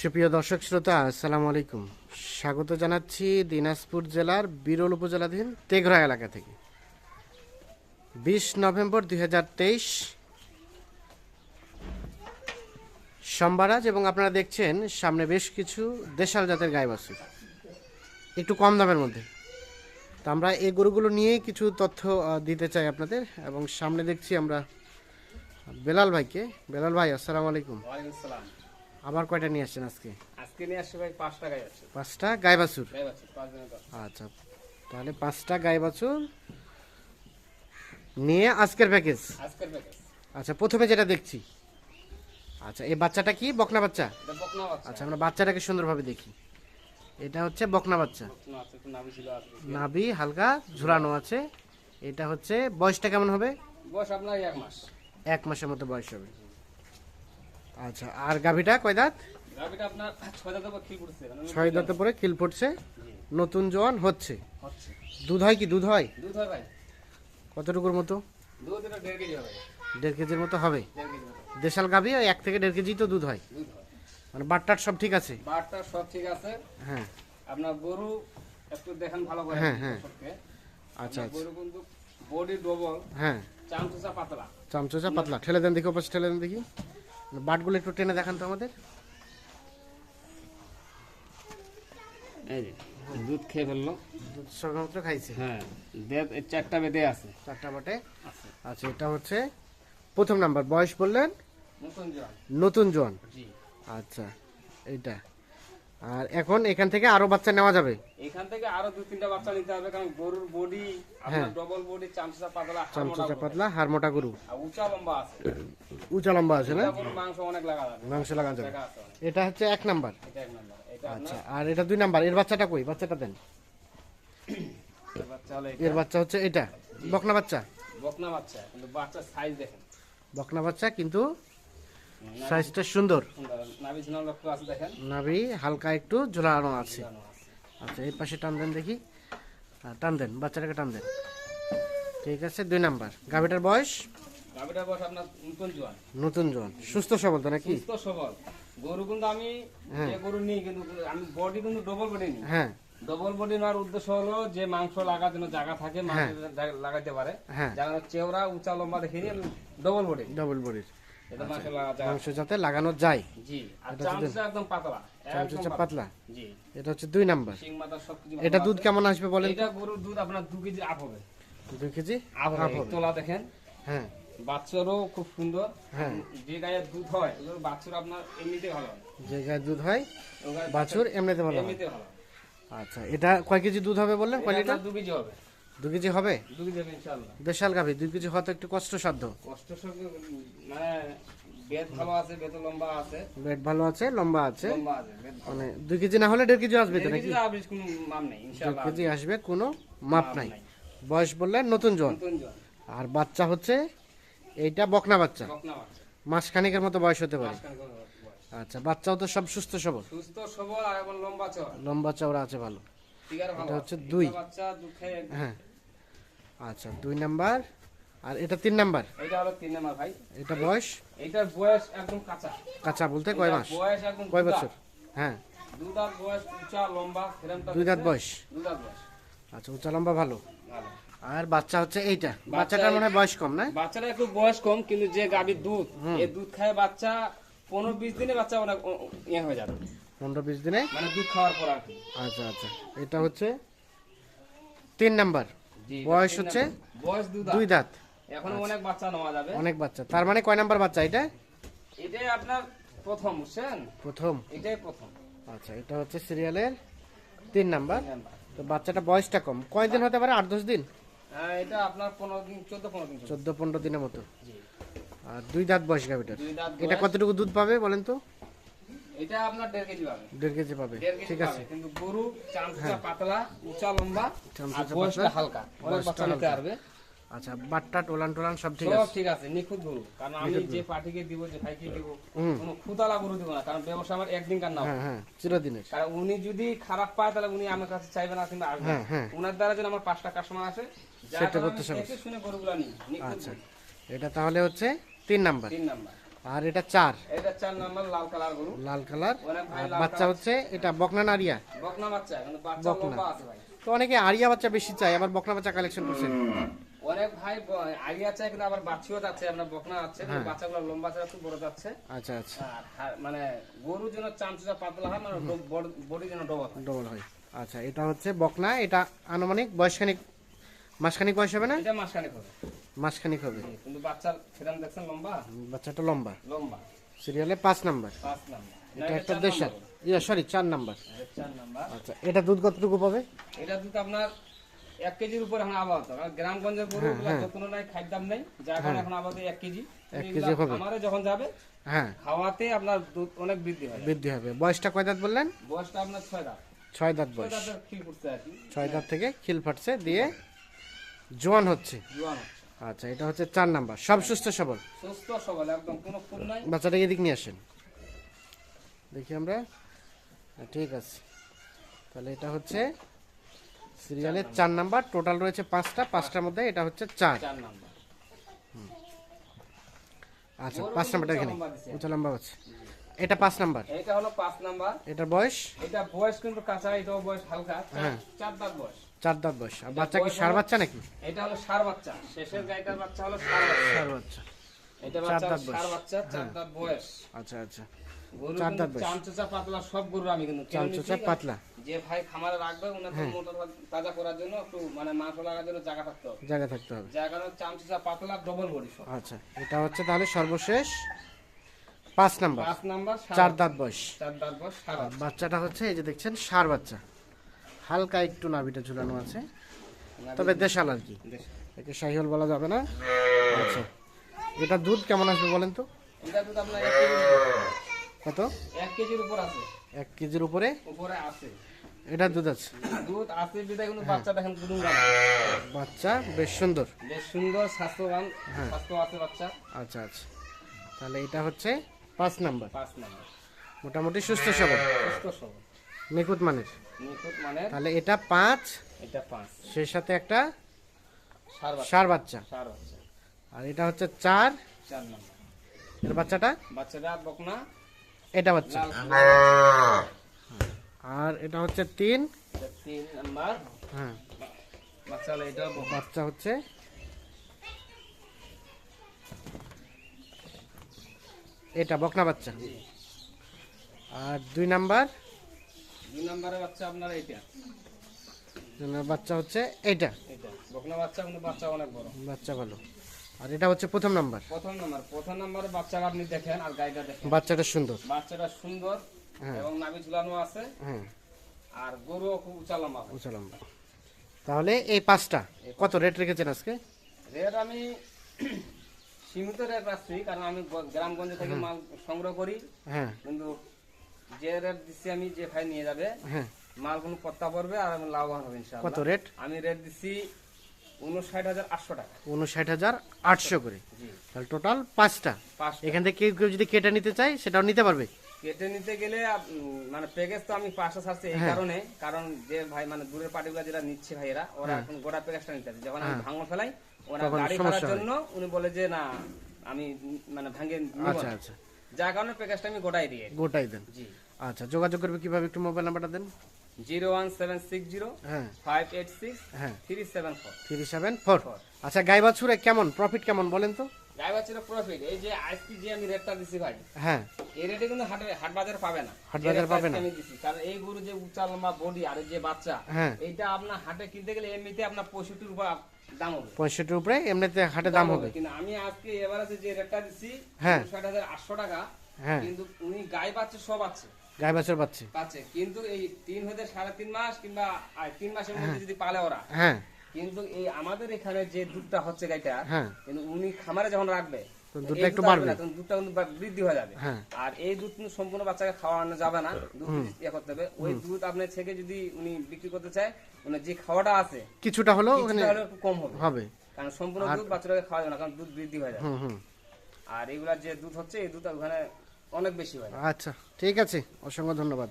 সুপ্রিয় দর্শক শ্রোতা, আসসালামু আলাইকুম। স্বাগত জানাচ্ছি দিনাজপুর জেলার বিরল উপজেলাধীন তেঘরা এলাকা থেকে। বিশ নভেম্বর দুই সোমবার আজ এবং আপনারা দেখছেন সামনে বেশ কিছু দেশাল জাতের গায়ে বাছুর। একটু কম দামের মধ্যে। তো আমরা এই গরুগুলো নিয়েই কিছু তথ্য দিতে চাই আপনাদের এবং সামনে দেখছি আমরা বেলাল ভাইকে। বেলাল ভাই, আসসালামু আলাইকুম। আবার কয়টা নিয়ে আসছেন আজকে? আজকে নিয়ে আসছে ভাই পাঁচ টাকায় আছে পাঁচটা বাছুর? গাই দশ। আচ্ছা তাহলে পাঁচটা গায়ে বাছুর নিয়ে আজকের প্যাকেজ আজকের প্যাকেজ আচ্ছা প্রথমে যেটা দেখছি। আচ্ছা এই বাচ্চাটা কি? বকনা বাচ্চা? এটা বকনা বাচ্চা। আচ্ছা আমরা বাচ্চাটাকে সুন্দরভাবে দেখি। এটা হচ্ছে বকনা বাচ্চা। বকনা আছে একটু নাভি ছিল আছে। নাভি হালকা ঝুলানো আছে। এটা হচ্ছে বয়সটা কেমন হবে? বয়স আপনার এক মাস। এক মাসের মতো বয়স হবে। আচ্ছা আর গাভীটা কয় দাঁত? গাভিটা আপনার ছয় দাঁত খিল পড়ছে মানে ছয় দাঁতে পরে কিল ফুটছে নতুন জোয়ান হচ্ছে। দুধ হয় কি? দুধ হয়? দুধ হয় ভাই। কতটুকুর মতো? দুধ এটা কেজি হবে। দেড় কেজির মতো হবে? দেশাল গাভী এক থেকে দেড় কেজি তো দুধ হয়। মানে বাটটার সব ঠিক আছে? বারটা সব ঠিক আছে। হ্যাঁ। আপনার গরু একটু দেখেন ভালো করে হ্যাঁ, হ্যাঁ। আচ্ছা আচ্ছা। গরু কিন্তু বডি ডবল হ্যাঁ। চামচুচা পাতলা। চামচোচা পাতলা। ঠেলে দেন দেখি ওপাশে ঠেলে দেন দেখি। বাটগুলো একটু টেনে দেখান তো আমাদের। দুধ খেয়ে ফেলল। দুধ সর্বমাত্র খাইছে। হ্যাঁ চারটা বেঁধে আছে। চারটা বাটে। আচ্ছা এটা হচ্ছে প্রথম নাম্বার। বয়স বললেন? নতুন জন নতুন জোয়ান। আচ্ছা এইটা। আর এখন এখান থেকে আরও বাচ্চা নেওয়া যাবে? এখান থেকে আরও দু তিনটা বাচ্চা নিতে হবে কারণ গরুর বডি হ্যাঁ। আপনার ডবল বডি চামচা পাতলা গরু। পাতলা হার মোটা গরু উঁচা লম্বা আছে। উঁচা লম্বা আছে না? মাংস অনেক লাগা মাংস লাগানো যাবে। এটা হচ্ছে এক নাম্বার। আচ্ছা আর এটা দুই নাম্বার। এর বাচ্চাটা কই? বাচ্চাটা দেন। এর বাচ্চা বাচ্চা হচ্ছে এটা। বকনা বাচ্চা? বকনা বাচ্চা কিন্তু বাচ্চার সাইজ দেখেন। বকনা বাচ্চা কিন্তু সাইজটা সুন্দর। নাভি হালকা একটু ঝোলানো আছে। আচ্ছা এই পাশে টান দেন দেখি। টান দেন বাচ্চাটাকে টান দেন। ঠিক আছে দুই নাম্বার। গাভিটার বয়স? গাভীটার বয়স আপনার নতুন জোয়ান। নতুন জন সুস্থ সবল তো নাকি? সুস্থ সবল। গরু কিন্তু আমি হ্যাঁ। যে গরু নিই কিন্তু আমি বডি কিন্তু ডবল বডি নিই। হ্যাঁ। ডবল বডি নেওয়ার উদ্দেশ্য হলো যে মাংস লাগার জন্য জায়গা থাকে মাংস জায়গা লাগাইতে পারে। হ্যাঁ। যেমন চেওড়া উঁচা লম্বা দেখে ডবল বডি ডবল বডির এটা মাংস লাগা যায়। মাংস যাতে লাগানো যায়। জি। আর চামচটা একদম পাতলা। চামচুচা পাতলা। জি। এটা হচ্ছে দুই নাম্বার। শিং মাথা সবকিছু এটা দুধ কেমন আসবে বলেন এটা গরুর দুধ আপনার দু কেজি আপ হবে। দুই কেজি আপ হবে। তোলা দেখেন। হ্যাঁ। বাচ্চারও খুব সুন্দর। হ্যাঁ। যে দুধ হয় ওগুলোর আপনার এমনিতে ভালো হয়। যে গায়ে দুধ হয় বাছুর এমনিতে ভালো এমনিতে ভালো আচ্ছা এটা কয় কেজি দুধ হবে বললেন? কয় লিটার দু কেজি হবে। দু কেজি হবে? দু কেজি হবে ইনশাল্লাহ দেশাল গাভি দুই কেজি হওয়া তো একটু কষ্টসাধ্য। কষ্ট সঙ্গে মানে বেদ ভালো আছে বেদ লম্বা আছে। বেড ভালো আছে লম্বা আছে। লম্বা আছে মানে দুই কেজি না হলে দেড় কেজি আসবে তো নাকি? কোনো মাপ নেই কেজি আসবে কোনো মাপ নাই। বয়স বললেন নতুন জন। আর বাচ্চা হচ্ছে এইটা বকনা বাচ্চা। বকনা বাচ্চা। মাস খানিকের মতো বয়স হতে পারে। আচ্ছা বাচ্চাও তো সব সুস্থ সবল। সুস্থ সবল আর এবং লম্বা চড়া লম্বা চওড়া আছে ভালো। এটা হচ্ছে দুই। বাচ্চা হ্যাঁ। আচ্ছা দুই নাম্বার। আর এটা তিন নাম্বার। এটা হলো তিন নাম্বার ভাই। এটা বয়স? এটার বয়স একদম কাঁচা। কাঁচা বলতে কয় মাস? বয়স একদম কয় বছর? হ্যাঁ। দুধ আর বয়স উঁচা লম্বা দুই দাঁত বয়স? দুধ আর বয়স। আচ্ছা উঁচা লম্বা ভালো। ভালো। আর বাচ্চা হচ্ছে এইটা। বাচ্চাটার মনে হয় বয়স কম না? বাচ্চাটা একটু বয়স কম কিন্তু যে গাভীর দুধ এই দুধ খায় বাচ্চা পনেরো বিশ দিনে বাচ্চা অনেক ইয়ে হয়ে যাবে। পনেরো বিশ দিনে? মানে দুধ খাওয়ার পর আর কি। আচ্ছা আচ্ছা। এটা হচ্ছে তিন নাম্বার। বয়স হচ্ছে বয়স দুধ দুই দাঁত। এখন অনেক বাচ্চা নেওয়া যাবে। অনেক বাচ্চা। তার মানে কয় নাম্বার বাচ্চা এটা? এটাই আপনার প্রথম বুঝছেন? প্রথম। এটাই প্রথম। আচ্ছা এটা হচ্ছে সিরিয়ালের তিন নাম্বার। তো বাচ্চাটা বয়সটা কম। কয়দিন হতে পারে? আট দশ দিন? এটা আপনার পনেরো দিন চোদ্দ পনেরো দিন চলবে। চোদ্দ পনেরো দিনের মতো। আর দুই দাঁত বয়স গাভিটার এটা কতটুকু দুধ পাবে বলেন তো? এটা আপনার দেড় কেজি পাবে। দেড় কেজি পাবে। ঠিক আছে। হ্যাঁ। কিন্তু গরু চামচা পাতলা উঁচা লম্বা আর বয়সটা হালকা। অনেক বাচ্চা নিতে পারবে। আচ্ছা বাটটা টোলান টোলান সব ঠিক সব ঠিক আছে নিখুঁত গরু। কারণ আমি যে পার্টিকে দিব যে ভাইকে দিব কোনো খুদালা গরু দিব না কারণ ব্যবসা আমার একদিন কার না হ্যাঁ হ্যাঁ চিরদিনের। কারণ উনি যদি খারাপ পায় তাহলে উনি আমার কাছে চাইবে না কিন্তু আসবে হ্যাঁ, হ্যাঁ। উনার দ্বারা যেন আমার পাঁচটা কাস্টমার আসে সেটা করতে শুনে গরুগুলা নিই আচ্ছা। এটা তাহলে হচ্ছে তিন নাম্বার। তিন নাম্বার। আর এটা চার। এটা চার নাম্বার লাল কালার গরু। লাল কালার। আর বাচ্চা হচ্ছে এটা বকনা নারিয়া। বকনা বাচ্চা কিন্তু বাচ্চা লম্বা আছে ভাই। তো অনেকে আরিয়া বাচ্চা বেশি চাই আবার বকনা বাচ্চা কালেকশন করছেন। অনেক ভাই আগে আছে কিন্তু আবার বাচ্চাও যাচ্ছে আপনার বকনা আছে হ্যাঁ। বাচ্চাগুলো লম্বা আছে একটু বড় যাচ্ছে। আচ্ছা আচ্ছা। আর মানে গরু যেন চামচুচা পাতলা হয় মানে বডি যেন ডবল ডবল হয়। আচ্ছা এটা হচ্ছে বকনা এটা আনুমানিক বয়সখানিক মাসখানিক বয়স হবে না? এটা মাসখানেক হবে। মাসখানিক হবে। কিন্তু বাচ্চার ফেরান দেখছেন লম্বা? বাচ্চাটা লম্বা। লম্বা। সিরিয়ালে পাঁচ নাম্বার। পাঁচ নাম্বার। এটা এটা একটা দেশাল। ইয়া সরি চার নাম্বার। চার নাম্বার। আচ্ছা এটা দুধ কতটুকু পাবে? এটা দুধ আপনার এক কেজির উপরে এখন আবহাওয়া কারণ গ্রামগঞ্জের গরু হ্যাঁ, যত্ন নাই খাদ্য দাম নেই যার কারণে এখন আবাদে এক কেজি। এক কেজি হবে। আমারে যখন যাবে হ্যাঁ। খাওয়াতে আপনার দুধ অনেক বৃদ্ধি হয়। বৃদ্ধি হবে। বয়সটা কয় দাঁত বললেন? বয়সটা আপনার ছয় দাঁত। ছয় দাঁত বয়স। ছয় দাঁত থেকে খিল ফাটছে দিয়ে জোয়ান হচ্ছে। জোয়ান হচ্ছে। আচ্ছা এটা হচ্ছে চার নাম্বার। সব সুস্থ সবল? সুস্থ সবল একদম কোনো ফুল নাই। বাচ্চাটাকে এদিক নিয়ে আসেন। দেখি আমরা। হ্যাঁ, ঠিক আছে। তাহলে এটা হচ্ছে সিরিয়ালের চার নাম্বার টোটাল রয়েছে পাঁচটা পাঁচটার মধ্যে এটা হচ্ছে চার। আচ্ছা পাঁচ নাম্বারটা এখানে। উঁচা লম্বা আছে এটা পাঁচ নাম্বার? এটা হলো পাঁচ নাম্বার। এটার বয়স? এটা বয়স কিন্তু কাঁচা এটাও বয়স হালকা। হ্যাঁ। চার দাঁত বয়স। চার দাঁত বয়স। আর বাচ্চা কি সার বাচ্চা নাকি? এটা হলো সার বাচ্চা। শেষের গাইটার বাচ্চা হলো সার বাচ্চা। সার বাচ্চা। এটা বাচ্চা। সার বাচ্চা চার দাঁত বয়স। আচ্ছা আচ্ছা। চার কিন্তু দাঁত বয়স। চামচুচা পাতলা সব গরু আমি কিন্তু চামচুচা পাতলা। যে ভাই খামারে রাখবে ওনাকে হ্যাঁ। মোটা তাজা করার জন্য একটু মানে মাংস লাগার জন্য জায়গা থাকতে হবে। জায়গা থাকতে হবে। চামচুচা পাতলা ডবল আচ্ছা এটা হচ্ছে তাহলে সর্বশেষ পাঁচ নাম্বার। পাঁচ নাম্বার চার দাঁত বয়স। চার দাঁত বয়স বাচ্চাটা হচ্ছে এই যে দেখছেন সার বাচ্চা। হালকা একটু নাভিটা ঝুলানো আছে। তবে দেশাল আর কি। একে বলা যাবে না। আচ্ছা এটা দুধ কেমন আসবে বলেন তো? এটা দুধ আপনার কত? এক কেজির উপর আছে। এক কেজির উপরে? উপরে আছে। এটা দুধ আছে। দুধ আছে বিদায়। কিন্তু বাচ্চা দেখেন দুধ বাচ্চা বেশ সুন্দর। বেশ সুন্দর স্বাস্থ্যবান হ্যাঁ। স্বাস্থ্য আছে বাচ্চা। আচ্ছা আচ্ছা। তাহলে এটা হচ্ছে পাঁচ নাম্বার। পাঁচ নাম্বার। মোটামুটি সুস্থ সবল। সুস্থ সবল। নিখুঁত মানের। নিখুঁত মানে তাহলে এটা পাঁচ। এটা পাঁচ। সেই সাথে একটা সার বাচ্চা। সার বাচ্চা। আর এটা হচ্ছে চার। চার নাম্বার। এর বাচ্চাটা? বাচ্চাটা বকনা। এটা বাচ্চা আর এটা হচ্ছে তিন। তিন নাম্বার। হ্যাঁ। বাচ্চা হচ্ছে। এটা বকনা বাচ্চা। আর দুই নাম্বার। দুই নাম্বারের বাচ্চা আপনার নাম্বার বাচ্চা হচ্ছে এইটা। এটা বকনা বাচ্চা কিন্তু বাচ্চা অনেক বড়। বাচ্চা ভালো। আর এটা হচ্ছে প্রথম নাম্বার। প্রথম নাম্বার। প্রথম নাম্বারে বাচ্চাটা আপনি দেখেন আর গাইটা দেখেন। বাচ্চাটা সুন্দর। বাচ্চাটা সুন্দর হ্যাঁ। এবং নাভি ঝুলানো আছে। হ্যাঁ। আর গরুও খুব উঁচা লম্বা উঁচা লম্বা। তাহলে এই পাঁচটা কত রেট রেখেছেন আজকে? রেট আমি সীমিত রেট রাখছি কারণ আমি গ্রামগঞ্জ থেকে মাল সংগ্রহ করি। হ্যাঁ। কিন্তু যে রেট দিচ্ছি আমি যে ভাই নিয়ে যাবে হ্যাঁ। মাল কোনো পত্তা পড়বে আর আমি লাভবান হবে ইনশাআল্লাহ। কত রেট? আমি রেট দিচ্ছি উনষাট হাজার আটশো টাকা। উনষাট হাজার আটশো করে। তাহলে টোটাল পাঁচটা। এখান থেকে কেউ যদি কেটে নিতে চায় সেটাও নিতে পারবে? কেটে নিতে গেলে মানে প্যাকেজ তো আমি ছাড়ছি এই হ্যাঁ। কারণে। কারণ যে ভাই মানে দূরের পার্টিগুলো যেটা নিচ্ছে ভাইয়েরা ওরা এখন গোটা প্যাকেজটা নিতে যখন আমি হ্যাঁ। ভাঙন ফেলাই ওরা গাড়ি জন্য উনি বলে যে না আমি মানে ভাঙে আচ্ছা আচ্ছা। যার কারণে প্যাকেজটা আমি গোটাই দিয়ে গোটাই দেন। জি। আচ্ছা যোগাযোগ করবে কীভাবে? একটু মোবাইল নাম্বারটা দেন। Zero one seven six zero হ্যাঁ। ফাইভ এইট সিক্স হ্যাঁ। Three seven four. Three seven four. আচ্ছা গাই বাছুরে কেমন? প্রফিট কেমন বলেন তো? গাই বাচ্চার প্রফিট এই যে আজকে যে আমি রেটটা দিছি ভাই হ্যাঁ। এই রেটে কিন্তু হাটে হাট বাজার পাবে না। হাট বাজার পাবে আজকে না। আমি দিছি। কারণ এই গরু যে উঁচা লম্বা বডি আর যে বাচ্চা এইটা আপনার হাটে কিনতে গেলে এমনিতে আপনার পঁয়ষট্টি রূপা দাম হবে। পঁয়ষট্টির উপরে এমনিতে হাটে দাম হবে। কিন্তু আমি আজকে এবারে যে রেটটা দিছি হ্যাঁ। ষাট হাজার আটশো টাকা কিন্তু উনি গাই বাচ্চা সব আছে। গাই বাছুর পাচ্ছে পাচ্ছে কিন্তু এই তিন হতে সাড়ে তিন মাস কিংবা তিন মাসের মধ্যে যদি পালে ওরা হ্যাঁ। কিন্তু এই আমাদের এখানে যে দুধটা হচ্ছে গাইটা হ্যাঁ। কিন্তু উনি খামারে যখন রাখবে দুধটা একটু বাড়বে। না, দুধটা কিন্তু বৃদ্ধি হয়ে যাবে। হ্যাঁ। আর এই দুধ কিন্তু সম্পূর্ণ বাচ্চাকে খাওয়ানো যাবে না। দুধ ইয়ে করতে হবে। ওই দুধ আপনার থেকে যদি উনি বিক্রি করতে চায় মানে যে খাওয়াটা আছে কিছুটা হলেও ওখানে একটু কম হবে। হবে। কারণ সম্পূর্ণ দুধ বাচ্চাটাকে খাওয়া যাবে না কারণ দুধ বৃদ্ধি হয়ে যাবে। হুম হুম। আর এগুলা যে দুধ হচ্ছে এই দুধ ওখানে অনেক বেশি হয়। আচ্ছা ঠিক আছে। অসংখ্য ধন্যবাদ।